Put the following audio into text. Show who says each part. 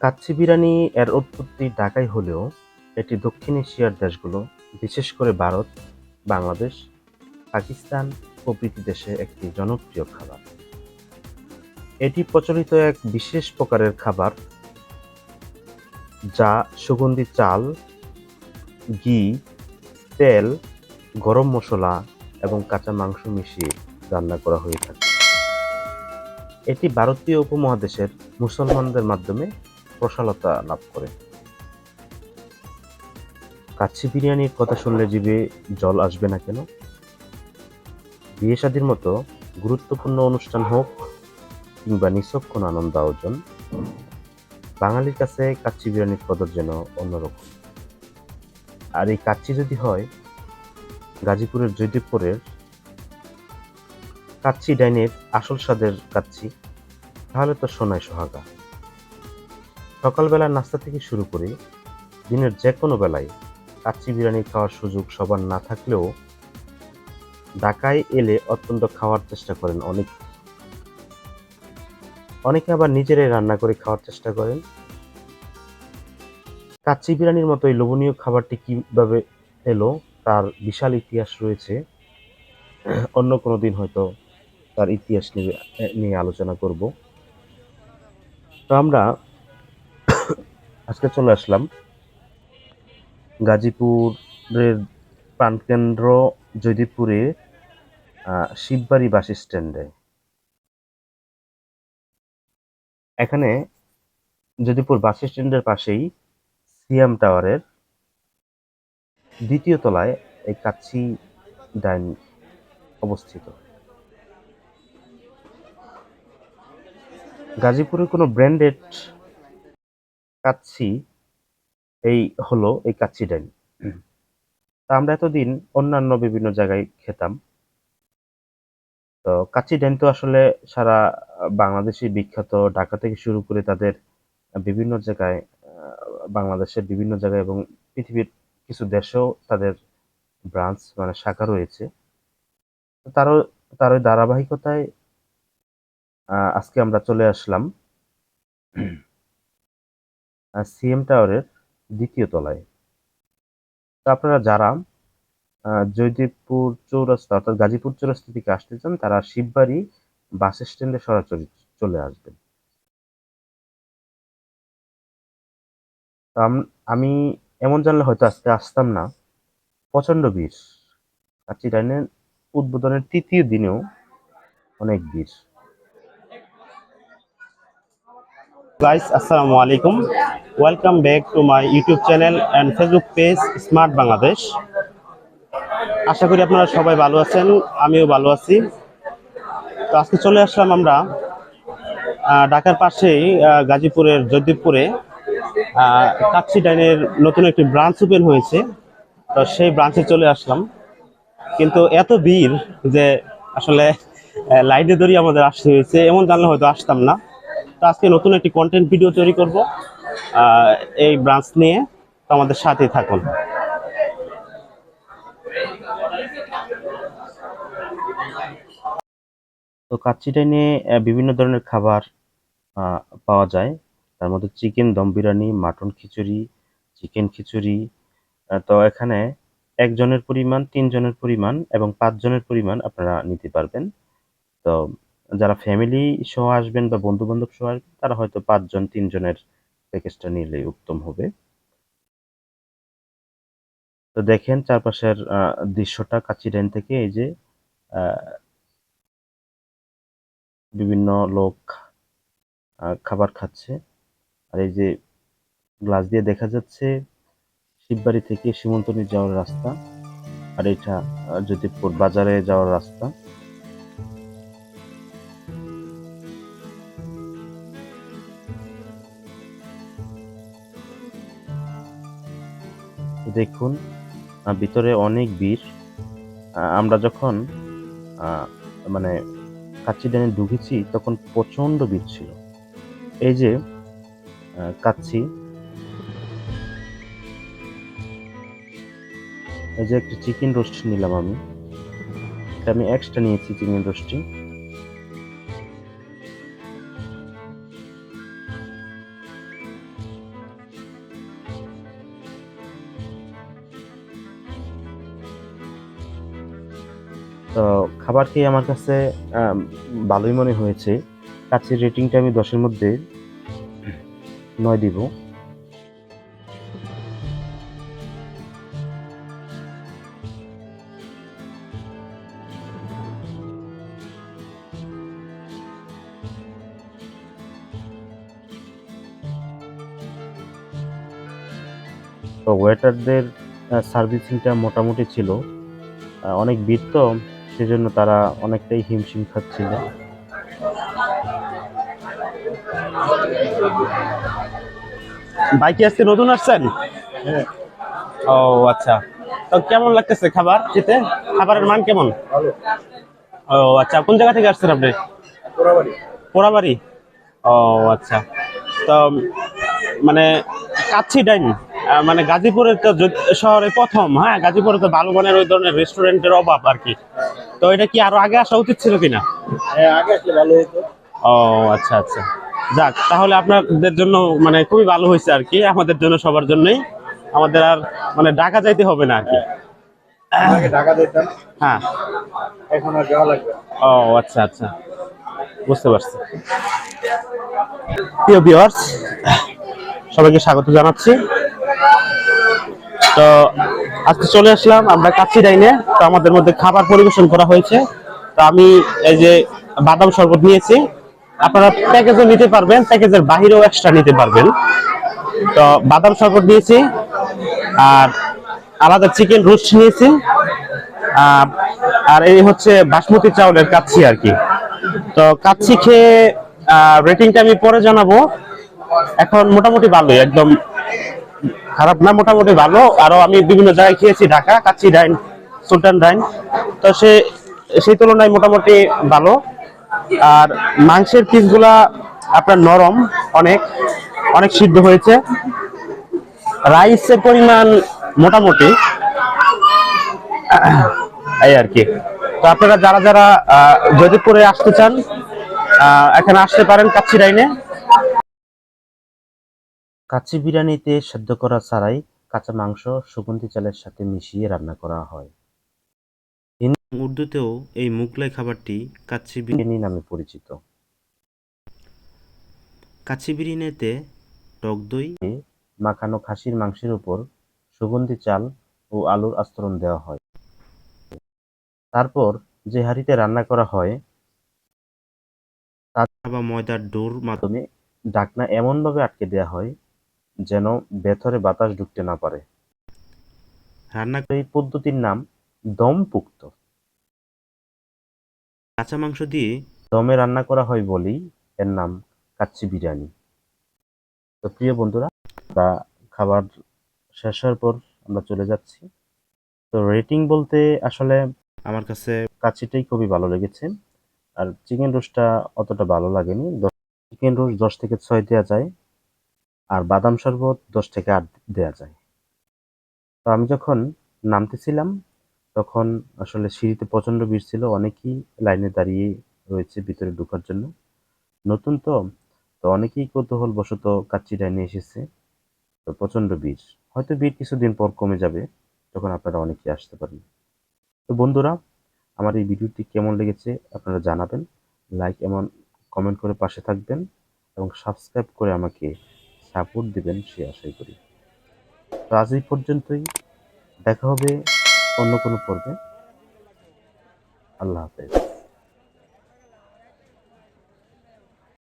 Speaker 1: কাচ্চি বিরিয়ানি এর উৎপত্তি ঢাকায় হলেও এটি দক্ষিণ এশিয়ার দেশগুলো, বিশেষ করে ভারত, বাংলাদেশ, পাকিস্তান প্রভৃতি দেশে একটি জনপ্রিয় খাবার। এটি প্রচলিত এক বিশেষ প্রকারের খাবার যা সুগন্ধি চাল, ঘি, তেল, গরম মশলা এবং কাঁচা মাংস মিশিয়ে রান্না করা হয়ে থাকে। এটি ভারতীয় উপমহাদেশের মুসলমানদের মাধ্যমে প্রসারতা লাভ করে। কাচ্চি বিরিয়ানির কথা শুনলে জিভে জল আসবে না কেন? বিয়ে-শাদীর মতো গুরুত্বপূর্ণ অনুষ্ঠান হোক কিংবা নিছক আনন্দ আয়োজন, বাঙালির কাছে কাচ্চি বিরিয়ানির কদর যেন অন্যরকম। আর এই কাচ্চি যদি হয় গাজীপুরের জয়দেবপুরের কাচ্চি ডাইনের আসল স্বাদের কাচ্চি, তাহলে তো সোনায় সোহাগা। সকালবেলার নাস্তা থেকে শুরু করে দিনের যেকোনো বেলায় কাচ্চি বিরিয়ানি খাওয়ার সুযোগ সবার না থাকলেও ঢাকায় এলে অত্যন্ত খাওয়ার চেষ্টা করেন অনেক। অনেকে আবার নিজেরাই রান্না করে খাওয়ার চেষ্টা করেন। কাচ্চি বিরিয়ানির মতো এই লোভনীয় খাবারটি কীভাবে এলো তার বিশাল ইতিহাস রয়েছে। অন্য কোনো দিন হয়তো তার ইতিহাস নিয়ে আলোচনা করব। তো আমরা আজকে চলে আসলাম। গাজীপুরের প্রাণকেন্দ্র জয়দেবপুরে আহ, শিববাড়ি বাস স্ট্যান্ডে। এখানে যদিপুর বাস স্ট্যান্ডের পাশেই সিএম টাওয়ারের দ্বিতীয় তলায় এই কাচ্চি ডাইন অবস্থিত। গাজীপুরে কোনো ব্র্যান্ডেড কাচ্চি, এই হলো এই কাচ্ছি ডাইন। তা আমরা এতদিন অন্যান্য বিভিন্ন জায়গায় খেতাম। তো কাচ্চি ডাইন তো আসলে সারা বাংলাদেশে বিখ্যাত। ঢাকা থেকে শুরু করে তাদের বিভিন্ন জায়গায় বাংলাদেশের বিভিন্ন জায়গায় এবং পৃথিবীর কিছু দেশেও তাদের ব্রাঞ্চ মানে শাখা রয়েছে। তারও তার ওই ধারাবাহিকতায় আজকে আমরা চলে আসলাম। সিএম টাওয়ারের দ্বিতীয় তলায়। তো আপনারা যারা জয়দেবপুর চৌরাস্তা অর্থাৎ গাজীপুর চৌরাস্তা থেকে আসতে চান, তারা শিববাড়ি বাস স্ট্যান্ডে সরাসরি চলে আসবেন। আম- এমন জানলে হয়তো আজকে আসতাম না। প্রচণ্ড ভিড়। কাচ্চি ডাইনের উদ্বোধনের তৃতীয় দিনেও অনেক ভিড়।
Speaker 2: Assalamu alaikum welcome back to my YouTube channel and Facebook page smart Bangladesh আশা করি আপনারা সবাই ভালো আছেন আমিও ভালো আছি। তো আজকে চলে আসলাম আমরা ঢাকার পাশেই গাজীপুরের জয়দেবপুরে। আহ, কাচ্চি ডাইনের নতুন একটি ব্রাঞ্চ ওপেন হয়েছে। তো সেই ব্রাঞ্চে চলে আসলাম। কিন্তু এত ভিড় যে আসলে লাইনে ধরেই আমাদের আসতে হয়েছে এমন জানলে হয়তো আসতাম না। তো আজকে নতুন একটি কন্টেন্ট ভিডিও তৈরি করব। এই ব্রাঞ্চ নিয়ে আমাদের সাথেই থাকুন।
Speaker 1: তো কাচ্চি ডাইনে আহ, বিভিন্ন ধরনের খাবার পাওয়া যায়। তার মধ্যে chicken dum biryani mutton khichuri chicken khichuri তো এখানে একজনের পরিমাণ তিনজনের পরিমাণ এবং পাঁচজনের পরিমাণ আপনারা নিতে পারবেন। তো যারা ফ্যামিলি সহ আসবেন বা বন্ধু বান্ধব সহ আসবেন তারা হয়তো পাঁচজন তিনজনের প্যাকেজটা নিলেই উত্তম হবে। তো দেখেন চারপাশের দৃশ্যটা কাচ্চি ডাইন থেকে এই যে বিভিন্ন লোক খাবার খাচ্ছে। আর এই যে গ্লাস দিয়ে দেখা যাচ্ছে শিববাড়ি থেকে সীমন্তনী যাওয়ার রাস্তা। আর এটা জ্যোতিপুর বাজারে যাওয়ার রাস্তা। দেখুন ভিতরে অনেক আহ, আমরা যখন মানে কাচ্চি ডানে ঢুকেছি তখন প্রচণ্ড ভিড় ছিল। এই যে কাচ্চি। এই যে একটা চিকেন রোস্ট নিলাম আমি। এটা আমি এক্সট্রা নিয়েছি চিকেন রোস্টটি। তো খাবার খেয়ে আমার কাছে ভালোই মনে হয়েছে। কাছের রেটিংটা আমি দশের মধ্যে নয় দিব। তো ওয়েটারদের সার্ভিসিংটা মোটামুটি ছিল। অনেক ভিড় তো। সেজন্য তারা অনেকটাই হিমশিম খাচ্ছিল।
Speaker 2: বাইকে আজকে নতুন আসছেন? ও আচ্ছা। তো কেমন লাগতেছে খাবার খেতে? খাবারের মান কেমন? ও আচ্ছা। কোন জায়গা থেকে আসছেন আপনি? পোড়াবাড়ি। ও আচ্ছা। তো মানে কাচ্ছি ডাইন মানে গাজীপুরের তো শহরে প্রথম হ্যাঁ? গাজীপুরে তো ভালো মানের ওই ধরনের রেস্টুরেন্টের অভাব আর কি। তো এটা কি আরও আগে আসা উচিত ছিল কিনা?
Speaker 3: হ্যাঁ আগে আসলে ভালো হতো
Speaker 2: ও আচ্ছা আচ্ছা। যাক তাহলে আপনাদের জন্য মানে খুবই ভালো হয়েছে আর কি আমাদের জন্য সবার জন্যই। আমাদের আর মানে ঢাকা যাইতে হবে না আর কি। হ্যাঁ।
Speaker 3: এখন আর যাওয়া লাগবে
Speaker 2: ও আচ্ছা আচ্ছা। বুঝতে পারছি। প্রিয় ভিউয়ার্স সবাইকে স্বাগত জানাচ্ছি। তো আজকে চলে আসলাম, আমরা কাচ্চি ডাইনে। তো আমাদের মধ্যে খাবার পরিবেশন করা হয়েছে। তো আমি এই যে বাদাম শরবত নিয়েছি। আপনারা প্যাকেজও নিতে পারবেন, প্যাকেজের বাহিরেও এক্সট্রা নিতে পারবেন। তো বাদাম শরবত নিয়েছি, আর আলাদা চিকেন রোস্ট নিয়েছি। আর এই হচ্ছে বাসমতি চাউলের কাচ্ছি আর কি। তো কাচ্ছি খেয়ে রেটিংটা আমি পরে জানাব। এখন মোটামুটি ভালোই, একদম খারাপ না, মোটামুটি ভালো। আরও আমি বিভিন্ন জায়গায় খেয়েছি, ঢাকা, কাচ্চি ডাইন, সুলতান ডাইন। তো সে, সেই তুলনায় মোটামুটি ভালো। আর মাংসের পিসগুলা আপনার নরম, অনেক অনেক সিদ্ধ হয়েছে। রাইসের পরিমাণ মোটামুটি, এই আর কি। তো আপনারা যারা যারা যোধপুরে আসতে চান এখানে আসতে পারেন কাচ্চি ডাইনে।
Speaker 1: কাচ্চি বিরিয়ানিতে সেদ্ধ করা ছাড়াই কাঁচা মাংস, সুগন্ধি চালের সাথে মিশিয়ে রান্না করা হয়। উর্দুতেও এই মুগলাই খাবারটি কাচ্চি বিরিয়ানি নামে পরিচিত। কাচ্চি বিরিয়ানিতে টক দই, মাখানো খাসির মাংসের উপর সুগন্ধি চাল ও আলুর আস্তরণ দেওয়া হয়। তারপর যে হাঁড়িতে রান্না করা হয় তা বা ময়দার ডোর মাধ্যমে ঢাকনা এমনভাবে আটকে দেওয়া হয় যেন ভেতরে বাতাস ঢুকতে না পারে। রান্না এই পদ্ধতির নাম দম পুক্ত কাঁচা মাংস দিয়ে দমে রান্না করা হয় বলেই এর নাম কাচ্চি বিরিয়ানি। তো প্রিয় বন্ধুরা তা খাবার শেষ হওয়ার পর আমরা চলে যাচ্ছি। তো রেটিং বলতে আসলে আমার কাছে কাচ্চিটাই খুবই ভালো লেগেছে। আর চিকেন রোস্টটা অতটা ভালো লাগেনি। চিকেন রোস্ট দশ থেকে ছয় দেওয়া যায়। আর বাদাম শরবত দশ থেকে আট দেওয়া যায়। তো আমি যখন নামতেছিলাম, তখন আসলে সিঁড়িতে প্রচণ্ড ভিড় ছিল, অনেকেই লাইনে দাঁড়িয়ে রয়েছে ভিতরে ঢোকার জন্য। নতুন তো তো অনেকেই কৌতূহল বশত কাচ্চি ডাইনে এসেছে, তো প্রচণ্ড ভিড়। হয়তো ভিড় কিছুদিন পর কমে যাবে তখন আপনারা অনেকেই আসতে পারেন তো বন্ধুরা, আমার এই ভিডিওটি কেমন লেগেছে আপনারা জানাবেন, লাইক এমন কমেন্ট করে পাশে থাকবেন এবং সাবস্ক্রাইব করে আমাকে সাপোর্ট দিবেন, সে আশাই করি। তো আজ এই পর্যন্তই। দেখা হবে অন্য কোনো পর্বে। আল্লাহ হাফেজ।